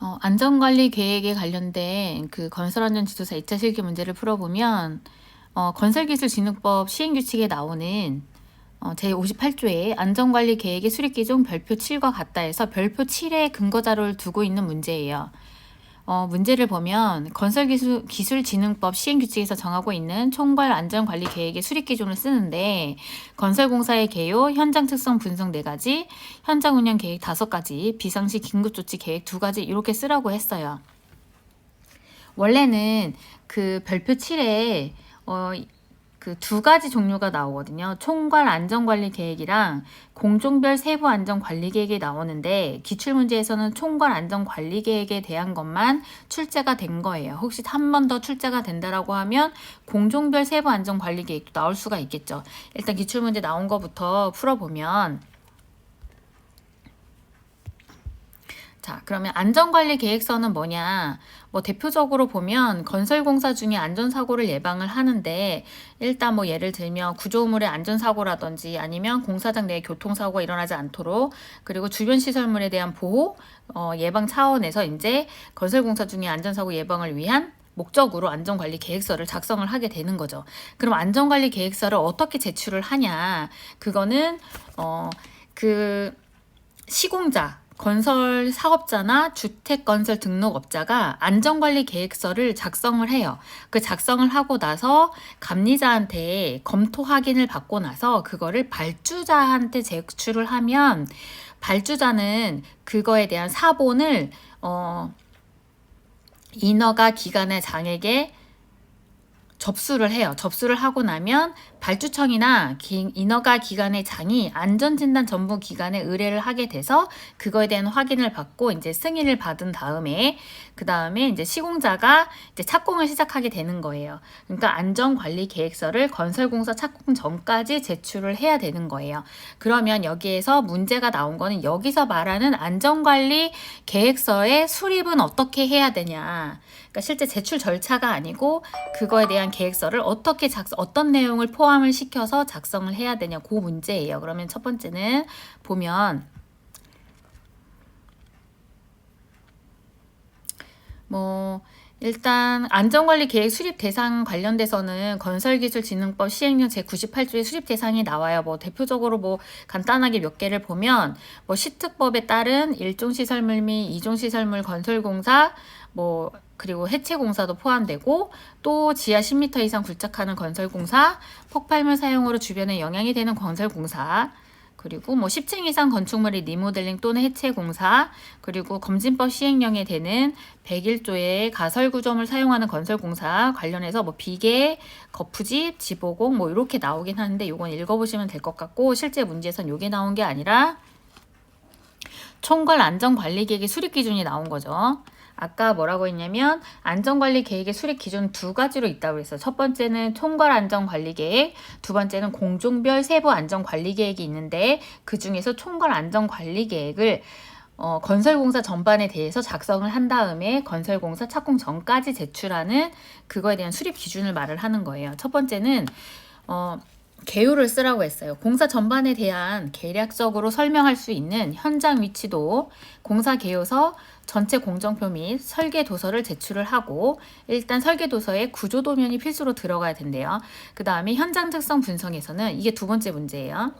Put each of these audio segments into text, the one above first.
어, 안전관리 계획에 관련된 그 건설안전 지도사 2차 실기 문제를 풀어보면 어, 건설기술진흥법 시행규칙에 나오는 어, 제58조에 안전관리 계획의 수립기준 별표 7과 같다 해서 별표 7에 근거자료를 두고 있는 문제예요. 어, 문제를 보면 건설기술 기술진흥법 시행규칙에서 정하고 있는 총괄 안전관리 계획의 수립 기준을 쓰는데 건설공사의 개요, 현장 특성 분석 네 가지, 현장 운영 계획 다섯 가지, 비상시 긴급조치 계획 두 가지 이렇게 쓰라고 했어요. 원래는 그 별표 7에 어, 그 두 가지 종류가 나오거든요. 총괄 안전관리 계획이랑 공종별 세부 안전관리 계획이 나오는데 기출 문제에서는 총괄 안전관리 계획에 대한 것만 출제가 된 거예요. 혹시 한 번 더 출제가 된다라고 하면 공종별 세부 안전관리 계획도 나올 수가 있겠죠. 일단 기출 문제 나온 거부터 풀어보면 자, 그러면 안전관리 계획서는 뭐냐? 뭐 대표적으로 보면 건설공사 중에 안전사고를 예방을 하는데 일단 뭐 예를 들면 구조물의 안전사고라든지 아니면 공사장 내에 교통사고가 일어나지 않도록 그리고 주변 시설물에 대한 보호 어, 예방 차원에서 이제 건설공사 중에 안전사고 예방을 위한 목적으로 안전관리 계획서를 작성을 하게 되는 거죠. 그럼 안전관리 계획서를 어떻게 제출을 하냐? 그거는 어 그 시공자 건설 사업자나 주택 건설 등록업자가 안전관리 계획서를 작성을 해요. 그 작성을 하고 나서 감리자한테 검토 확인을 받고 나서 그거를 발주자한테 제출을 하면 발주자는 그거에 대한 사본을 어 인허가 기관의 장에게 접수를 해요. 접수를 하고 나면 발주청이나 기, 인허가 기관의 장이 안전진단 전문 기관에 의뢰를 하게 돼서 그거에 대한 확인을 받고 이제 승인을 받은 다음에 그 다음에 이제 시공자가 이제 착공을 시작하게 되는 거예요. 그러니까 안전관리 계획서를 건설공사 착공 전까지 제출을 해야 되는 거예요. 그러면 여기에서 문제가 나온 거는 여기서 말하는 안전관리 계획서의 수립은 어떻게 해야 되냐. 그러니까 실제 제출 절차가 아니고 그거에 대한 계획서를 어떻게 작성, 어떤 내용을 포함 을 시켜서 작성을 해야 되냐 그 문제예요. 그러면 첫 번째는 보면 뭐 일단 안전관리 계획 수립 대상 관련돼서는 건설기술진흥법 시행령 제98조의 수립 대상이 나와요. 뭐 대표적으로 뭐 간단하게 몇 개를 보면 뭐 시특법에 따른 일종 시설물 및 이종 시설물 건설공사 뭐 그리고 해체 공사도 포함되고 또 지하 10m 이상 굴착하는 건설 공사, 폭발물 사용으로 주변에 영향이 되는 건설 공사, 그리고 뭐 10층 이상 건축물의 리모델링 또는 해체 공사, 그리고 검진법 시행령에 되는 101조의 가설 구조물 사용하는 건설 공사 관련해서 뭐 비계, 거푸집, 지보공 뭐 이렇게 나오긴 하는데 이건 읽어보시면 될 것 같고 실제 문제에선 이게 나온 게 아니라 총괄 안전관리 계획의 수립 기준이 나온 거죠. 아까 뭐라고 했냐면 안전관리 계획의 수립 기준 두 가지로 있다고 했어요. 첫 번째는 총괄 안전관리 계획, 두 번째는 공종별 세부 안전관리 계획이 있는데 그 중에서 총괄 안전관리 계획을 어, 건설공사 전반에 대해서 작성을 한 다음에 건설공사 착공 전까지 제출하는 그거에 대한 수립 기준을 말을 하는 거예요. 첫 번째는 어, 개요를 쓰라고 했어요. 공사 전반에 대한 계략적으로 설명할 수 있는 현장 위치도 공사 개요서 전체 공정표 및 설계 도서를 제출을 하고 일단 설계 도서에 구조 도면이 필수로 들어가야 된대요. 그 다음에 현장 특성 분석에서는 이게 두 번째 문제예요.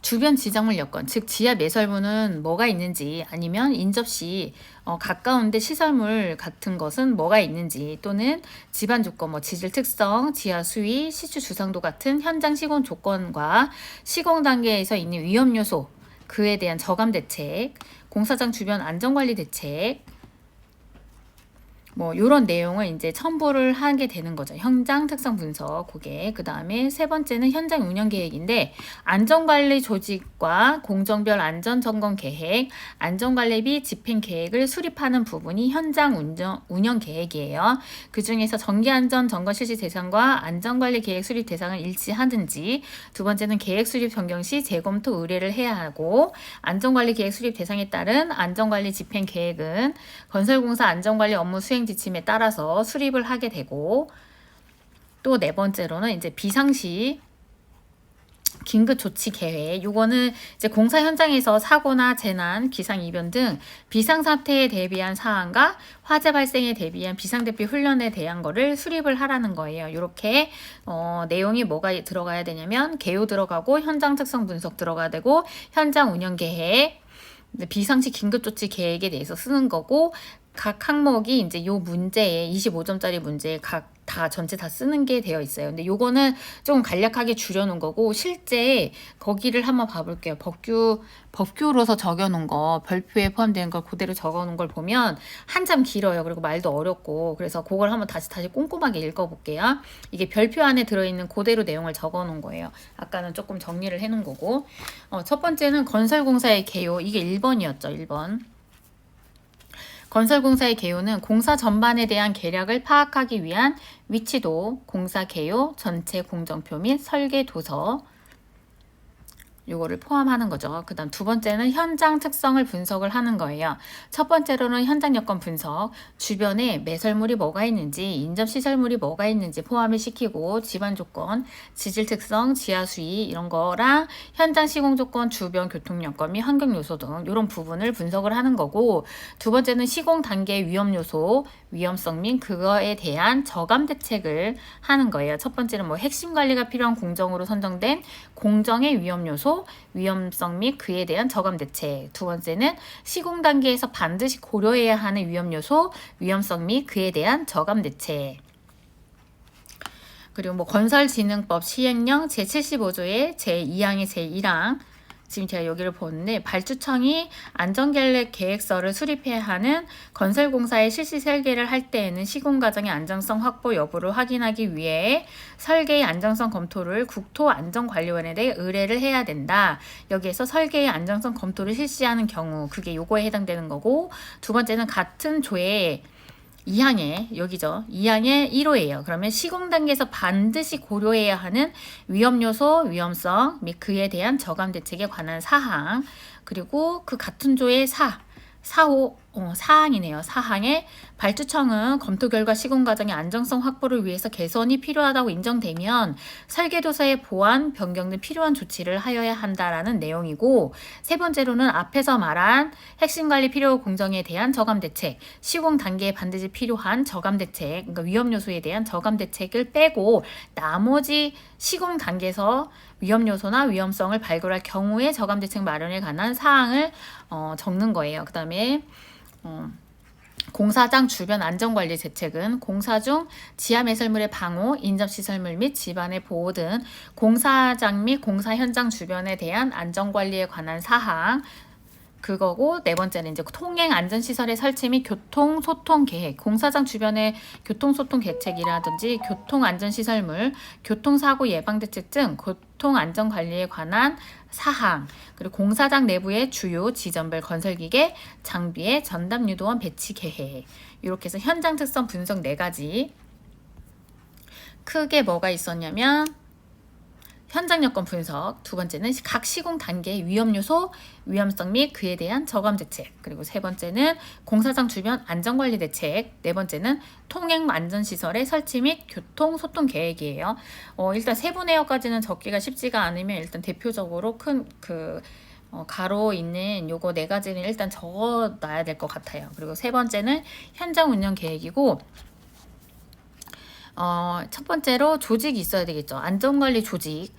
주변 지정물 여건, 즉 지하 매설물은 뭐가 있는지 아니면 인접 시 어, 가까운데 시설물 같은 것은 뭐가 있는지 또는 집안 조건, 뭐 지질 특성, 지하 수위, 시추 주상도 같은 현장 시공 조건과 시공 단계에서 있는 위험 요소 그에 대한 저감 대책, 공사장 주변 안전관리 대책, 뭐 이런 내용을 이제 첨부를 하게 되는 거죠. 현장 특성 분석 그게 그 다음에 세 번째는 현장 운영 계획인데 안전관리 조직과 공정별 안전 점검 계획, 안전관리비 집행 계획을 수립하는 부분이 현장 운영, 운영 계획이에요. 그 중에서 정기 안전 점검 실시 대상과 안전관리 계획 수립 대상을 일치하든지 두 번째는 계획 수립 변경 시 재검토 의뢰를 해야 하고 안전관리 계획 수립 대상에 따른 안전관리 집행 계획은 건설공사 안전관리 업무 수행 지침에 따라서 수립을 하게 되고 또 네 번째로는 이제 비상시 긴급 조치 계획. 요거는 이제 공사 현장에서 사고나 재난, 기상 이변 등 비상 사태에 대비한 사항과 화재 발생에 대비한 비상 대피 훈련에 대한 거를 수립을 하라는 거예요. 이렇게 어, 내용이 뭐가 들어가야 되냐면 개요 들어가고 현장 특성 분석 들어가야 되고 현장 운영 계획, 비상시 긴급조치 계획에 대해서 쓰는 거고 각 항목이 이제 요 문제에 25점짜리 문제에 각 다 전체 다 쓰는 게 되어 있어요. 근데 요거는 좀 간략하게 줄여놓은 거고 실제 거기를 한번 봐볼게요. 법규 법규로서 적어놓은 거 별표에 포함되는 걸 그대로 적어놓은 걸 보면 한참 길어요. 그리고 말도 어렵고 그래서 그걸 한번 다시 다시 꼼꼼하게 읽어볼게요. 이게 별표 안에 들어있는 그대로 내용을 적어놓은 거예요. 아까는 조금 정리를 해놓은 거고 어, 첫 번째는 건설공사의 개요 이게 1번이었죠. 1번. 건설공사의 개요는 공사 전반에 대한 계략을 파악하기 위한 위치도, 공사 개요, 전체 공정표 및 설계 도서, 요거를 포함하는 거죠. 그 다음 두 번째는 현장 특성을 분석을 하는 거예요. 첫 번째로는 현장 여건 분석, 주변에 매설물이 뭐가 있는지, 인접 시설물이 뭐가 있는지 포함을 시키고, 집안 조건, 지질 특성, 지하 수위 이런 거랑 현장 시공 조건, 주변 교통 여건 및 환경 요소 등 이런 부분을 분석을 하는 거고, 두 번째는 시공 단계 위험 요소, 위험성 및 그거에 대한 저감 대책을 하는 거예요. 첫 번째는 뭐 핵심 관리가 필요한 공정으로 선정된 공정의 위험 요소, 위험성 및 그에 대한 저감 대책. 두 번째는 시공 단계에서 반드시 고려해야 하는 위험 요소, 위험성 및 그에 대한 저감 대책. 그리고 뭐 건설진흥법 시행령 제75조의 제2항의 제1항 지금 제가 여기를 보는데 발주청이 안전계획 계획서를 수립해야 하는 건설공사의 실시 설계를 할 때에는 시공 과정의 안정성 확보 여부를 확인하기 위해 설계의 안정성 검토를 국토안전관리원회에 의뢰를 해야 된다. 여기에서 설계의 안정성 검토를 실시하는 경우 그게 요거에 해당되는 거고 두 번째는 같은 조에 2항에 여기죠. 2항의 1호예요. 그러면 시공 단계에서 반드시 고려해야 하는 위험 요소, 위험성 및 그에 대한 저감 대책에 관한 사항 그리고 그 같은 조의 4 4호 어, 사항이네요. 사항에 발주청은 검토 결과 시공 과정의 안정성 확보를 위해서 개선이 필요하다고 인정되면 설계도서의 보완, 변경 등 필요한 조치를 하여야 한다라는 내용이고 세 번째로는 앞에서 말한 핵심 관리 필요 공정에 대한 저감 대책, 시공 단계에 반드시 필요한 저감 대책, 그러니까 위험 요소에 대한 저감 대책을 빼고 나머지 시공 단계에서 위험 요소나 위험성을 발굴할 경우에 저감 대책 마련에 관한 사항을 어, 적는 거예요. 그 다음에 어, 공사장 주변 안전관리 대책은 공사 중 지하 매설물의 방호, 인접시설물 및 집안의 보호 등 공사장 및 공사 현장 주변에 대한 안전관리에 관한 사항, 그거고 네 번째는 이제 통행 안전 시설의 설치 및 교통 소통 계획, 공사장 주변의 교통 소통 대책이라든지 교통 안전 시설물, 교통 사고 예방 대책 등 교통 안전 관리에 관한 사항, 그리고 공사장 내부의 주요 지점별 건설 기계, 장비의 전담 유도원 배치 계획. 이렇게 해서 현장 특성 분석 네 가지. 크게 뭐가 있었냐면 현장 여건 분석, 두 번째는 각 시공 단계의 위험 요소, 위험성 및 그에 대한 저감 대책, 그리고 세 번째는 공사장 주변 안전 관리 대책, 네 번째는 통행 안전 시설의 설치 및 교통 소통 계획이에요. 어, 일단 세부 내역까지는 적기가 쉽지가 않으면 일단 대표적으로 큰그 어, 가로 있는 요거 네 가지는 일단 적어 놔야 될 것 같아요. 그리고 세 번째는 현장 운영 계획이고 어, 첫 번째로 조직이 있어야 되겠죠. 안전관리 조직.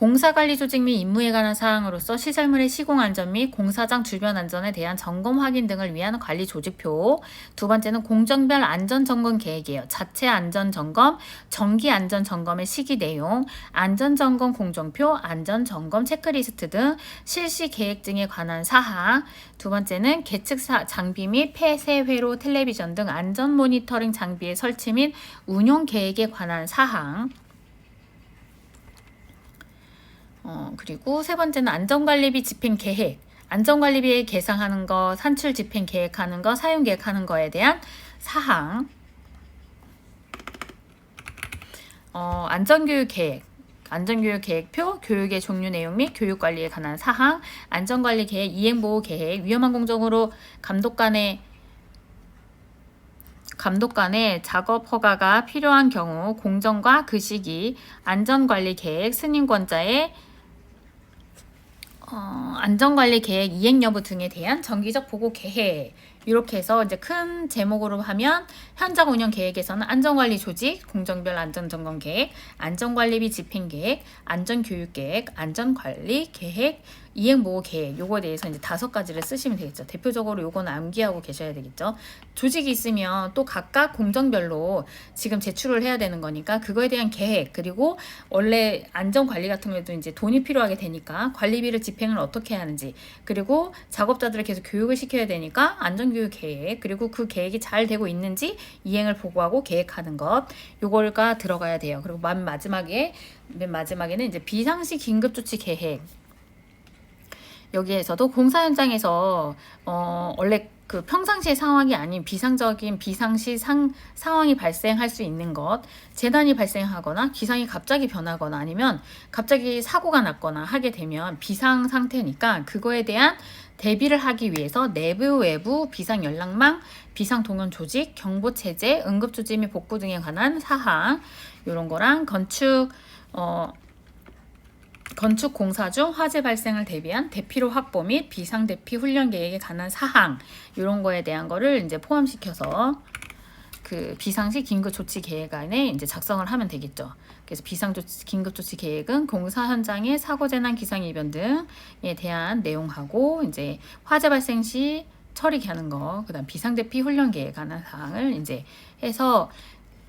공사관리 조직 및 임무에 관한 사항으로서 시설물의 시공 안전 및 공사장 주변 안전에 대한 점검 확인 등을 위한 관리 조직표. 두 번째는 공정별 안전 점검 계획이에요. 자체 안전 점검, 정기 안전 점검의 시기 내용, 안전 점검 공정표, 안전 점검 체크리스트 등 실시 계획 등에 관한 사항. 두 번째는 계측 장비 및 폐쇄 회로 텔레비전 등 안전 모니터링 장비의 설치 및 운용 계획에 관한 사항. 어, 그리고 세 번째는 안전관리비 집행 계획. 안전관리비 계상하는 거, 산출 집행 계획하는 거, 사용 계획하는 거에 대한 사항. 어, 안전교육 계획. 안전교육 계획표, 교육의 종류 내용 및 교육관리에 관한 사항, 안전관리 계획, 이행보호 계획, 위험한 공정으로 감독 간의 감독 간의 작업 허가가 필요한 경우 공정과 그 시기, 안전관리 계획, 승인권자의 어, 안전관리 계획 이행 여부 등에 대한 정기적 보고 계획 이렇게 해서 이제 큰 제목으로 하면 현장 운영 계획에서는 안전관리 조직, 공정별 안전점검 계획, 안전관리비 집행 계획, 안전교육 계획, 안전관리 계획, 이행보호 계획 요거에 대해서 이제 다섯 가지를 쓰시면 되겠죠. 대표적으로 요거는 암기하고 계셔야 되겠죠. 조직이 있으면 또 각각 공정별로 지금 제출을 해야 되는 거니까 그거에 대한 계획 그리고 원래 안전관리 같은 경우에도 이제 돈이 필요하게 되니까 관리비를 집행을 어떻게 하는지 그리고 작업자들을 계속 교육을 시켜야 되니까 안전교육 계획 그리고 그 계획이 잘 되고 있는지 이행을 보고하고 계획하는 것 요걸가 들어가야 돼요. 그리고 맨 마지막에 맨 마지막에는 이제 비상시 긴급조치 계획 여기에서도 공사 현장에서 어 원래 그 평상시의 상황이 아닌 비상적인 비상시 상, 상황이 발생할 수 있는 것, 재난이 발생하거나 기상이 갑자기 변하거나 아니면 갑자기 사고가 났거나 하게 되면 비상 상태니까 그거에 대한 대비를 하기 위해서 내부 외부 비상 연락망, 비상 동원 조직, 경보 체제, 응급 조치 및 복구 등에 관한 사항 이런 거랑 건축 어 건축 공사 중 화재 발생을 대비한 대피로 확보 및 비상 대피 훈련 계획에 관한 사항 이런 거에 대한 거를 이제 포함시켜서 그 비상시 긴급 조치 계획 안에 이제 작성을 하면 되겠죠. 그래서 비상 조치 긴급 조치 계획은 공사 현장의 사고 재난 기상 이변 등에 대한 내용하고 이제 화재 발생 시 처리하는 거, 그다음 비상 대피 훈련 계획 관한 사항을 이제 해서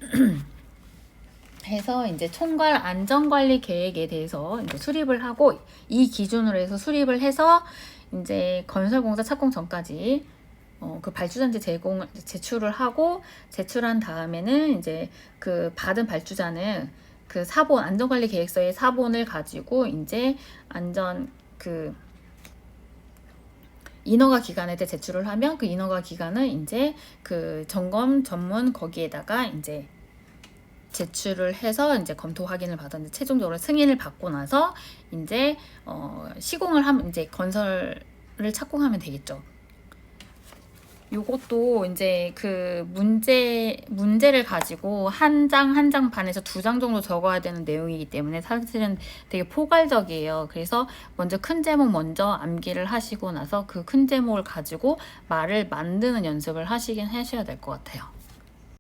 해서 이제 총괄 안전관리 계획에 대해서 이제 수립을 하고 이 기준으로 해서 수립을 해서 이제 건설공사 착공 전까지 어, 그 발주자한테 제공 제출을 하고 제출한 다음에는 이제 그 받은 발주자는 그 사본 안전관리 계획서의 사본을 가지고 이제 안전 그 인허가 기관에 대 제출을 하면 그 인허가 기관은 이제 그 점검 전문 거기에다가 이제 제출을 해서 이제 검토 확인을 받았는데 최종적으로 승인을 받고 나서 이제 어 시공을 하면 이제 건설을 착공하면 되겠죠. 요것도 이제 그 문제 문제를 가지고 한 장 한 장 반에서 두 장 정도 적어야 되는 내용이기 때문에 사실은 되게 포괄적이에요. 그래서 먼저 큰 제목 먼저 암기를 하시고 나서 그 큰 제목을 가지고 말을 만드는 연습을 하시긴 하셔야 될 것 같아요.